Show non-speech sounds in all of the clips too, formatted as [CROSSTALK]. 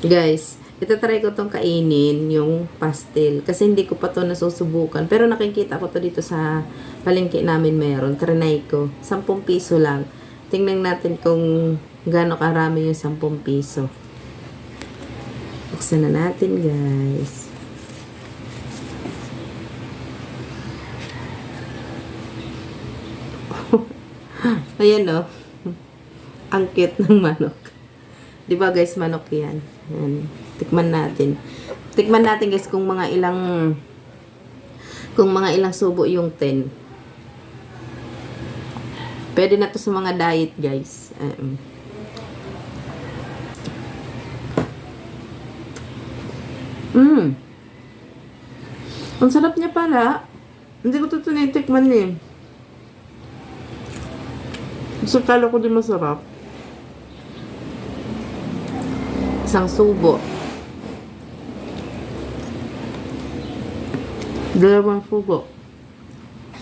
Guys, itatry ko tong kainin, yung pastel. Kasi hindi ko pa to nasusubukan. Pero nakikita ko to dito sa palengke namin meron. Trinay ko. 10 piso lang. Tingnan natin kung gaano karami yung 10 piso. Buksan na natin, guys. [LAUGHS] Ayan, oh. Ang cute ng manok. Di ba guys, manok yan. Yan. Tikman natin. Tikman natin guys kung mga ilang kung mga ilang subo yung 10. Pwede na to sa mga diet guys. Um, mm. Ang sarap niya pala. Hindi ko to tinitikman eh. Gusto kala ko din masarap. Isang subo. Dalawang subo.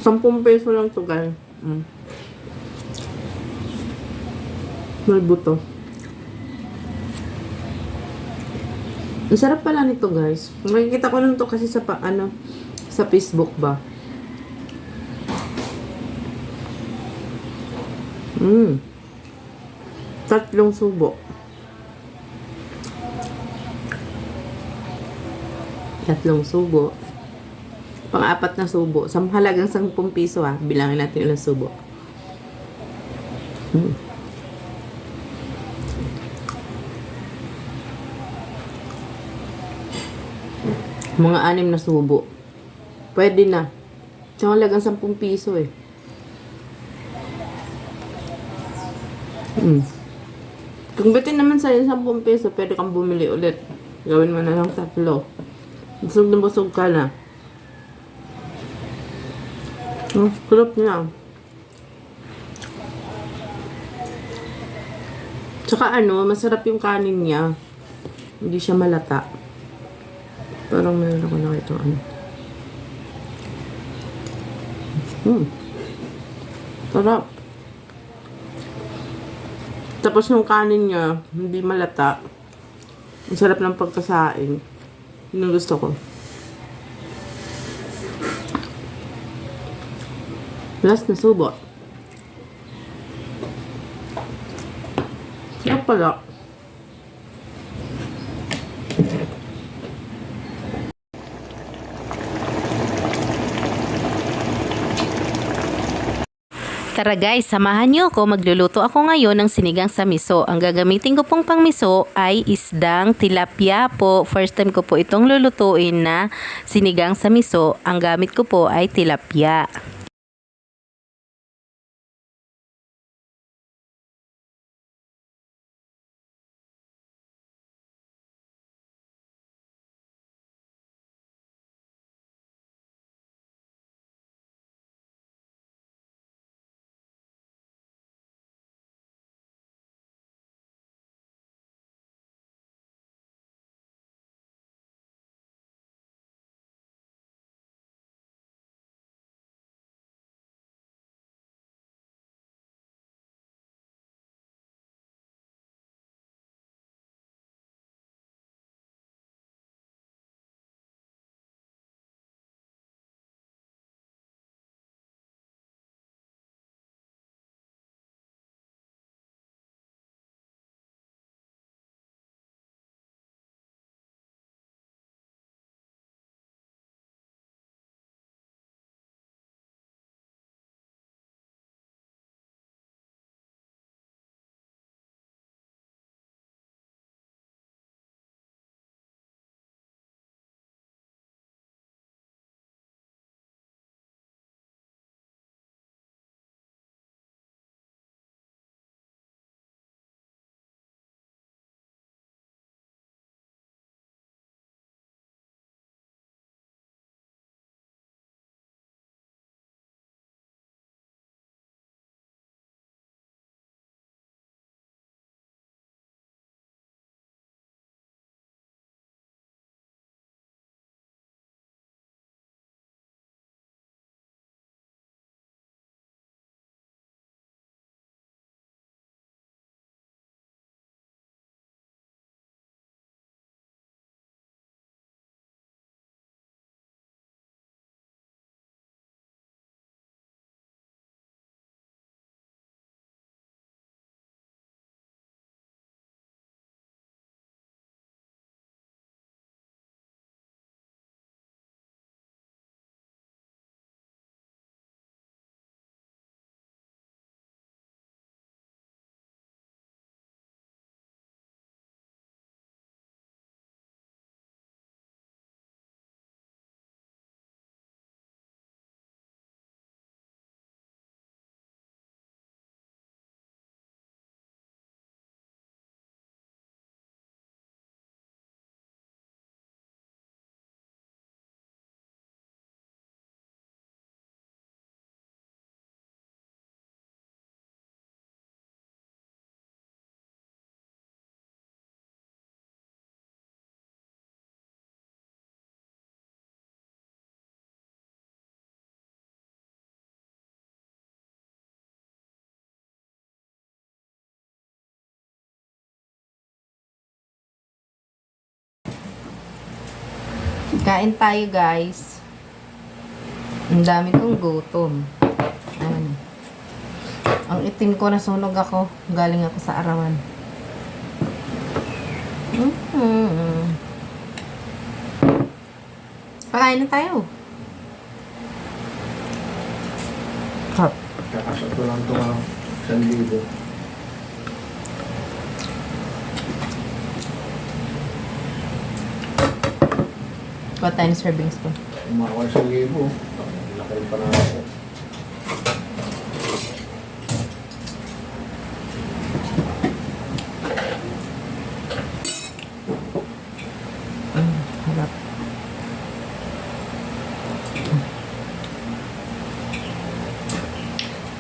Sampung peso lang to guys. Mm. May buto. Ang sarap pala nito guys. Makikita ko lang to kasi sa pa, ano, sa Facebook ba. Mm. Tatlong subo. Tatlong subo. Pang-apat na subo. Sa halagang 10 piso ha. Bilangin natin ilang subo. Mm. Mga anim na subo. Pwede na. Sa halagang 10 piso eh. Mm. Kung bitin naman sa'yo 10 peso, pwede kang bumili ulit. Gawin mo na lang tatlo. Busog na busog ka na. Ang sarap niya. Tsaka ano, masarap yung kanin niya. Hindi siya malata. Parang meron ako nakita ano. Hmm. Sarap. Tapos yung kanin niya, hindi malata. Ang sarap ng pagkasain. Yun ang gusto ko. Last na subo. Sarap pala. Tara guys, samahan niyo ako. Magluluto ako ngayon ng sinigang sa miso. Ang gagamitin ko pong pang miso ay isdang tilapia po. First time ko po itong lulutuin na sinigang sa miso. Ang gamit ko po ay tilapia. Kain tayo guys. Ang dami kong gutom. Ayan. Ang itim ko nasunog ako. Galing ako sa arawan. Mm-hmm. Pakain na tayo. Cup. Kakasot ko lang ito isang libo. Kuha tayo ng serving spoon. Umawa isang libo. Laki pa na ako. Mm, harap.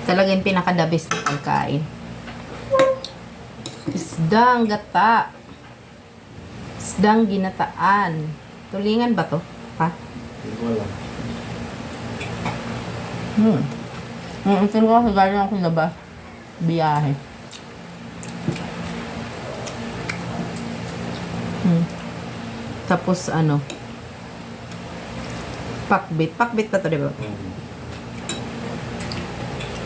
Talaga yung pinaka-the best na pagkain. Isdang gata. Isdang ginataan. Tulingan ba to? Ha? Hindi ko alam. Hmm. Hmm, ito ko kasi galing ako labas. Biyahe. Hmm. Tapos ano? Pakbit. Pakbit pa to, di ba?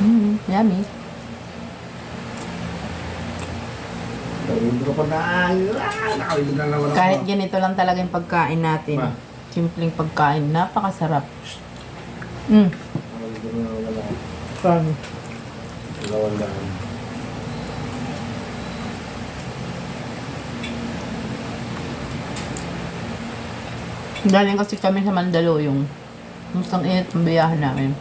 Hmm, yummy. Nakalimutan ko pa na. Ah, nakalimutan na naman ako. Kahit ganito lang talaga yung pagkain natin. Ma. Simpleng pagkain. Napakasarap. Ako. Sorry. Dalawang daan. Galing kasi kami sa Mandaluyong. Mustang init ang biyahe namin.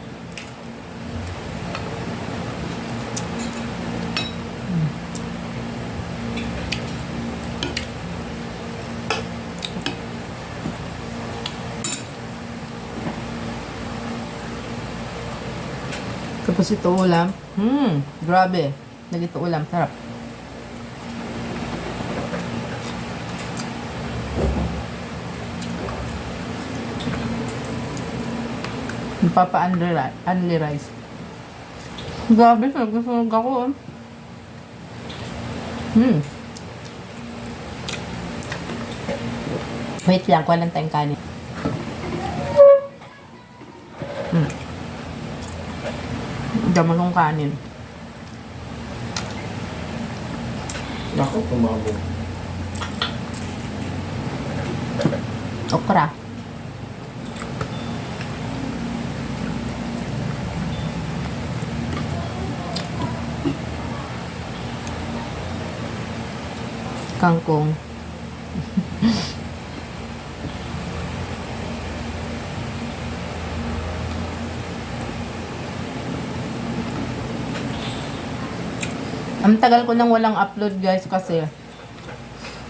Tapos ito ulam. Hmm, grabe. Nagito ulam, sarap. Magpapa-unli rice. Grabe, nagsusunog ako. ah. Hmm. Wait lang, kuha tayong kanin. Damalong kanin. Ako, tumabog. Okra. Kangkong. [LAUGHS] Ang tagal ko nang walang upload guys kasi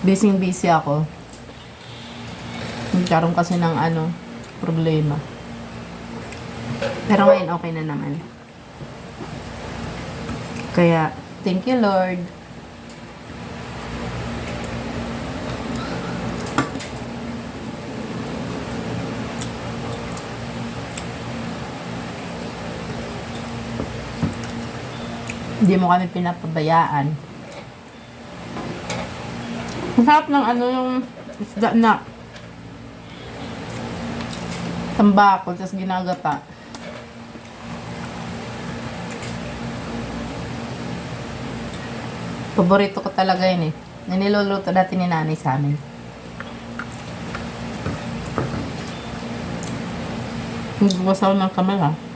busy busy ako. Nagkaroon kasi ng ano, problema. Pero ngayon okay na naman. Kaya, thank you Lord. Hindi mo kami pinapabayaan. Ang ng ano yung isda na tambakol, tapos ginagata. Paborito ko talaga yun eh. Na niluluto dati ni nanay sa amin. Nagbasaw ng kamera.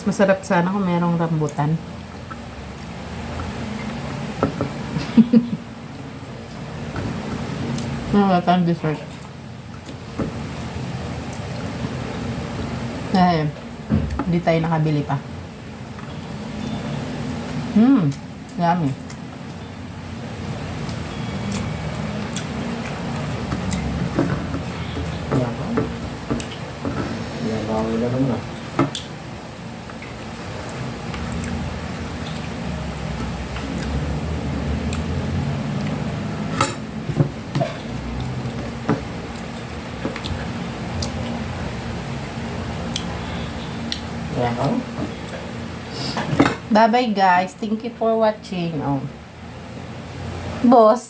Mas masarap sana kung merong rambutan. [LAUGHS] Wala tayong dessert. Ay, hindi tayo nakabili pa. Hmm, yummy. Naku. Nabango na naman ah. Bye-bye guys. Thank you for watching. Oh. Boss.